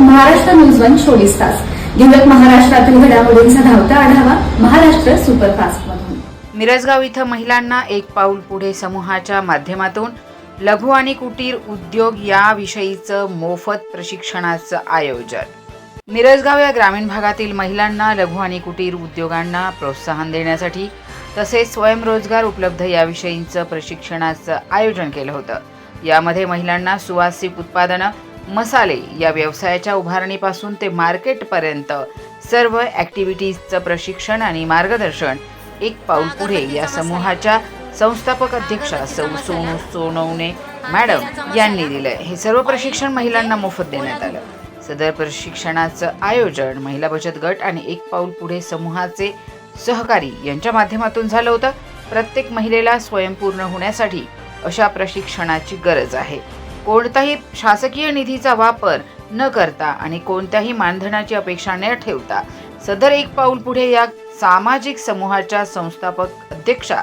Maharashtra news one चोवीस तास. दिवस महाराष्ट्रातील घडामोडींचा धावता आढावा महाराष्ट्र सुपरफास्ट मधून. मिरजगाव इथं महिलांना एक पाऊल पुढे समूहाच्या माध्यमातून. लघु आणि कुटीर उद्योग याविषयीचं मोफत प्रशिक्षणाचं आयोजन. मिरजगाव या ग्रामीण भागातील महिलांना लघु आणि कुटीर उद्योगांना प्रोत्साहन देण्यासाठी तसेच स्वयंरोजगार उपलब्ध याविषयीचं प्रशिक्षणाचं आयोजन केलं होतं. यामध्ये महिलांना सुवासिक उत्पादनं मसाले या व्यवसायाच्या उभारणीपासून ते मार्केटपर्यंत सर्व ॲक्टिव्हिटीजचं प्रशिक्षण आणि मार्गदर्शन एक पाऊल पुढे या समूहाच्या संस्थापक अध्यक्षा सौ सोनू सोनवणे मॅडम यांनी दिलंय. हे सर्व प्रशिक्षण महिलांना मोफत देण्यात आलं. सदर प्रशिक्षणाचं आयोजन महिला बचत गट आणि एक पाऊल पुढे समूहाचे सहकारी यांच्या माध्यमातून झालं होतं. प्रत्येक महिलेला स्वयंपूर्ण होण्यासाठी अशा प्रशिक्षणाची गरज आहे. कोणताही शासकीय निधीचा वापर न करता आणि कोणत्याही मानधनाची अपेक्षा न ठेवता सदर एक पाऊल पुढे या सामाजिक समूहाच्या संस्थापक अध्यक्षा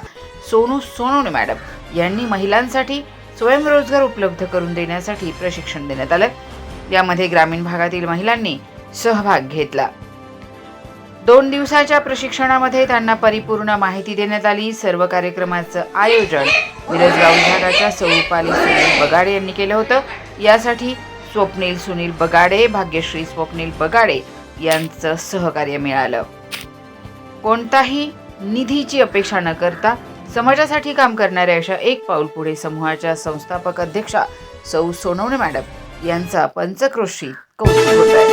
सोनू सोनोने मॅडम यांनी महिलांसाठी स्वयंरोजगार उपलब्ध करून देण्यासाठी प्रशिक्षण देण्यात आलं. यामध्ये ग्रामीण भागातील महिलांनी सहभाग घेतला. दोन दिवसाच्या प्रशिक्षणामध्ये त्यांना परिपूर्ण माहिती देण्यात आली. सर्व कार्यक्रमाचं आयोजन मिरजगाव विभागाच्या सौपाली सुनील बगाडे यांनी केलं होतं. यासाठी स्वप्नील सुनील बगाडे भाग्यश्री स्वप्नील बगाडे यांचं सहकार्य मिळालं. कोणताही निधीची अपेक्षा न करता समाजासाठी काम करणाऱ्या अशा एक पाऊल पुढे समूहाच्या संस्थापक अध्यक्षा सौ सोनवणे मॅडम यांचा पंचक्रोशी कौतुक होत आहे.